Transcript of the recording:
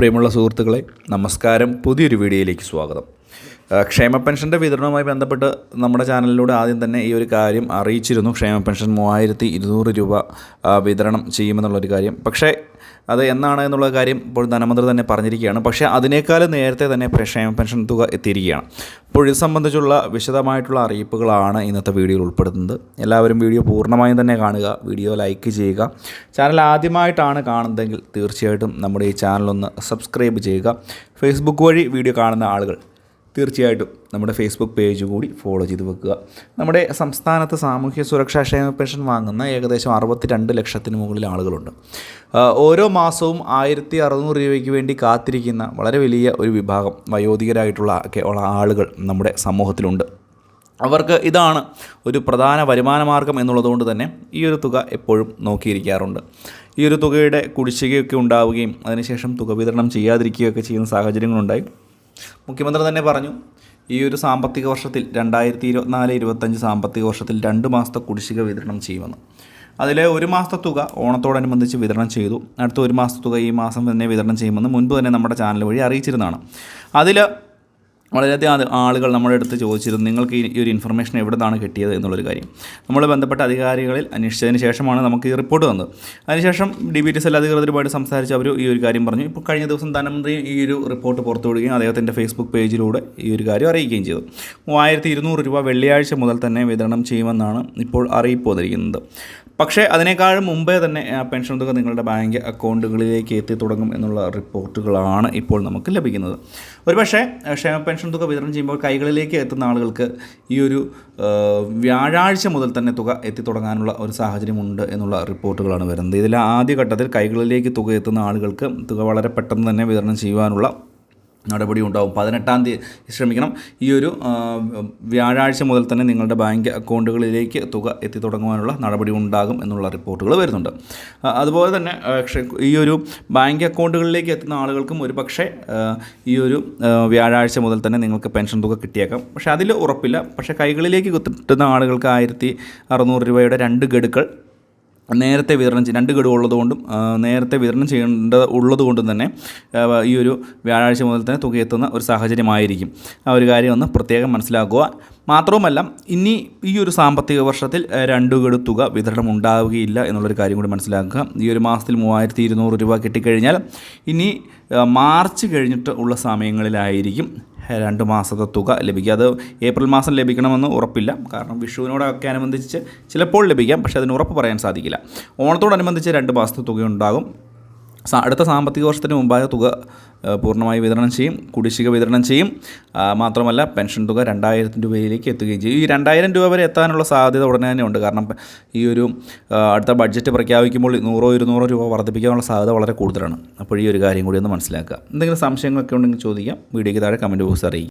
പ്രിയമുള്ള സുഹൃത്തുക്കളെ നമസ്കാരം. പുതിയൊരു വീഡിയോയിലേക്ക് സ്വാഗതം. ക്ഷേമ പെൻഷന്റെ വിതരണവുമായി ബന്ധപ്പെട്ട് നമ്മുടെ ചാനലിലൂടെ ആദ്യം തന്നെ ഈ ഒരു കാര്യം അറിയിച്ചിരുന്നു. ക്ഷേമ പെൻഷൻ മൂവായിരത്തി ഇരുന്നൂറ് രൂപ വിതരണം ചെയ്യുമെന്നുള്ളൊരു കാര്യം. പക്ഷേ അത് എന്നാണ് എന്നുള്ള കാര്യം ഇപ്പോൾ ധനമന്ത്രി തന്നെ പറഞ്ഞിരിക്കുകയാണ്. പക്ഷേ അതിനേക്കാൾ നേരത്തെ തന്നെ ക്ഷേമ പെൻഷൻ തുക എത്തിയിരിക്കുകയാണ്. അപ്പോൾ ഇത് സംബന്ധിച്ചുള്ള വിശദമായിട്ടുള്ള അറിയിപ്പുകളാണ് ഇന്നത്തെ വീഡിയോയിൽ ഉൾപ്പെടുത്തുന്നത്. എല്ലാവരും വീഡിയോ പൂർണമായും തന്നെ കാണുക വീഡിയോ ലൈക്ക് ചെയ്യുക. ചാനൽ ആദ്യമായിട്ടാണ് കാണുന്നതെങ്കിൽ തീർച്ചയായിട്ടും നമ്മുടെ ഈ ചാനലൊന്ന് സബ്സ്ക്രൈബ് ചെയ്യുക. ഫേസ്ബുക്ക് വഴി വീഡിയോ കാണുന്ന ആളുകൾ തീർച്ചയായിട്ടും നമ്മുടെ ഫേസ്ബുക്ക് പേജ് കൂടി ഫോളോ ചെയ്ത് വെക്കുക. നമ്മുടെ സംസ്ഥാനത്ത് സാമൂഹ്യ സുരക്ഷാ ക്ഷേമ പെൻഷൻ വാങ്ങുന്ന ഏകദേശം അറുപത്തി രണ്ട് ലക്ഷത്തിന് മുകളിൽ ആളുകളുണ്ട്. ഓരോ മാസവും ആയിരത്തി അറുന്നൂറ് രൂപയ്ക്ക് വേണ്ടി കാത്തിരിക്കുന്ന വളരെ വലിയ ഒരു വിഭാഗം വയോധികരായിട്ടുള്ള ഉള്ള ആളുകൾ നമ്മുടെ സമൂഹത്തിലുണ്ട്. അവർക്ക് ഇതാണ് ഒരു പ്രധാന വരുമാന മാർഗം എന്നുള്ളതുകൊണ്ട് തന്നെ ഈ ഒരു തുക എപ്പോഴും നോക്കിയിരിക്കാറുണ്ട്. ഈ ഒരു തുകയുടെ കുടിശ്ശികയൊക്കെ ഉണ്ടാവുകയും അതിനുശേഷം തുക വിതരണം ചെയ്യാതിരിക്കുകയൊക്കെ ചെയ്യുന്ന സാഹചര്യങ്ങളുണ്ടായി. മുഖ്യമന്ത്രി തന്നെ പറഞ്ഞു ഈ ഒരു സാമ്പത്തിക വർഷത്തിൽ രണ്ടായിരത്തി ഇരുപത്തിനാല് ഇരുപത്തഞ്ച് സാമ്പത്തിക വർഷത്തിൽ രണ്ട് മാസത്തെ കുടിശ്ശിക വിതരണം ചെയ്യുമെന്ന്. അതിലെ ഒരു മാസത്തെ തുക ഓണത്തോടനുബന്ധിച്ച് വിതരണം ചെയ്തു. അടുത്ത ഒരു മാസത്തെ തുക ഈ മാസം തന്നെ വിതരണം ചെയ്യുമെന്ന് മുൻപ് തന്നെ നമ്മുടെ ചാനൽ വഴി അറിയിച്ചിരുന്നതാണ്. അതിൽ വളരെയധികം ആൾ ആളുകൾ നമ്മുടെ അടുത്ത് ചോദിച്ചിരുന്നു നിങ്ങൾക്ക് ഈ ഈ ഒരു ഇൻഫർമേഷൻ എവിടെ നിന്നാണ് കിട്ടിയത്? എന്നുള്ളൊരു കാര്യം. നമ്മൾ ബന്ധപ്പെട്ട അധികാരികളിൽ അന്വേഷിച്ചതിന് ശേഷമാണ് നമുക്ക് ഈ റിപ്പോർട്ട് തന്നത് അതിനുശേഷം ഡി ബി ടി സെൽ അധികൃതരുമായിട്ട് സംസാരിച്ച് അവർ ഈ ഒരു കാര്യം പറഞ്ഞു. ഇപ്പോൾ കഴിഞ്ഞ ദിവസം ധനമന്ത്രി ഈ ഒരു റിപ്പോർട്ട് പുറത്തുവിടുകയും അദ്ദേഹത്തിന്റെ ഫേസ്ബുക്ക് പേജിലൂടെ ഈ ഒരു കാര്യം അറിയിക്കുകയും ചെയ്തു. മൂവായിരത്തി ഇരുന്നൂറ് രൂപ വെള്ളിയാഴ്ച മുതൽ തന്നെ വിതരണം ചെയ്യുമെന്നാണ് ഇപ്പോൾ അറിയിപ്പ് വന്നിരിക്കുന്നത്. പക്ഷേ അതിനേക്കാൾ മുമ്പേ തന്നെ ആ പെൻഷൻ തുക നിങ്ങളുടെ ബാങ്ക് അക്കൗണ്ടുകളിലേക്ക് എത്തി തുടങ്ങും എന്നുള്ള റിപ്പോർട്ടുകളാണ് ഇപ്പോൾ നമുക്ക് ലഭിക്കുന്നത്. ഒരുപക്ഷേ പക്ഷേ ക്ഷേമ പെൻഷൻ തുക വിതരണം ചെയ്യുമ്പോൾ കൈകളിലേക്ക് എത്തുന്ന ആളുകൾക്ക് ഈ ഒരു വ്യാഴാഴ്ച മുതൽ തന്നെ തുക എത്തി തുടങ്ങാനുള്ള ഒരു സാഹചര്യമുണ്ട് എന്നുള്ള റിപ്പോർട്ടുകളാണ് വരുന്നത്. ഇതിൽ ആദ്യഘട്ടത്തിൽ കൈകളിലേക്ക് തുക എത്തുന്ന ആളുകൾക്ക് തുക വളരെ പെട്ടെന്ന് തന്നെ വിതരണം ചെയ്യുവാനുള്ള നടപടി ഉണ്ടാവും. പതിനെട്ടാം തീയതി ശ്രമിക്കണം. ഈ ഒരു വ്യാഴാഴ്ച മുതൽ തന്നെ നിങ്ങളുടെ ബാങ്ക് അക്കൗണ്ടുകളിലേക്ക് തുക എത്തി തുടങ്ങുവാനുള്ള നടപടി ഉണ്ടാകും എന്നുള്ള റിപ്പോർട്ടുകൾ വരുന്നുണ്ട്. അതുപോലെ തന്നെ ഈ ഒരു ബാങ്ക് അക്കൗണ്ടുകളിലേക്ക് എത്തുന്ന ആളുകൾക്കും ഒരു പക്ഷേ ഈ ഒരു വ്യാഴാഴ്ച മുതൽ തന്നെ നിങ്ങൾക്ക് പെൻഷൻ തുക കിട്ടിയേക്കാം. പക്ഷേ അതിൽ ഉറപ്പില്ല. പക്ഷേ കൈകളിലേക്ക് കിട്ടുന്ന ആളുകൾക്ക് ആയിരത്തി അറുന്നൂറ് രൂപയുടെ രണ്ട് ഗഡുക്കൾ നേരത്തെ വിതരണം ചെയ്യും രണ്ട് ഗഡു ഉള്ളതുകൊണ്ടും നേരത്തെ വിതരണം ചെയ്യേണ്ട ഉള്ളതുകൊണ്ടും തന്നെ ഈ ഒരു വ്യാഴാഴ്ച മുതൽ തന്നെ തുക എത്തുന്ന ഒരു സാഹചര്യമായിരിക്കും. ആ ഒരു കാര്യം ഒന്ന് പ്രത്യേകം മനസ്സിലാക്കുക. മാത്രവുമല്ല ഇനി ഈ ഒരു സാമ്പത്തിക വർഷത്തിൽ രണ്ട് ഗഡു തുക വിതരണം ഉണ്ടാവുകയില്ല എന്നുള്ളൊരു കാര്യം കൂടി മനസ്സിലാക്കുക. ഈ ഒരു മാസത്തിൽ മൂവായിരത്തി ഇരുന്നൂറ് രൂപ കിട്ടിക്കഴിഞ്ഞാൽ ഇനി മാർച്ച് കഴിഞ്ഞിട്ട് ഉള്ള സമയങ്ങളിലായിരിക്കും രണ്ട് മാസത്തെ തുക ലഭിക്കുക അത് ഏപ്രിൽ മാസം ലഭിക്കണമെന്ന് ഉറപ്പില്ല. കാരണം വിഷുവിനോടൊക്കെ അനുബന്ധിച്ച് ചിലപ്പോൾ ലഭിക്കാം. പക്ഷേ അതിന് ഉറപ്പ് പറയാൻ സാധിക്കില്ല. ഓണത്തോടനുബന്ധിച്ച് രണ്ട് മാസത്തെ തുക ഉണ്ടാകും. അടുത്ത സാമ്പത്തിക വർഷത്തിന് മുമ്പായ തുക പൂർണമായി വിതരണം ചെയ്യും കുടിശ്ശിക വിതരണം ചെയ്യും. മാത്രമല്ല പെൻഷൻ തുക രണ്ടായിരത്തി രൂപയിലേക്ക് എത്തുകയും ചെയ്യും. ഈ രണ്ടായിരം രൂപ വരെ എത്താനുള്ള സാധ്യത ഉടനെ തന്നെ ഉണ്ട്. കാരണം ഈ ഒരു അടുത്ത ബഡ്ജറ്റ് പ്രഖ്യാപിക്കുമ്പോൾ നൂറോ ഇരുന്നൂറോ രൂപ വർദ്ധിപ്പിക്കാനുള്ള സാധ്യത വളരെ കൂടുതലാണ്. അപ്പോൾ ഈ ഒരു കാര്യം കൂടി ഒന്ന് മനസ്സിലാക്കുക. എന്തെങ്കിലും സംശയങ്ങളൊക്കെ ഉണ്ടെങ്കിൽ ചോദിക്കാം. വീഡിയോയ്ക്ക് താഴെ കമന്റ് ബോക്സ് അറിയിക്കും.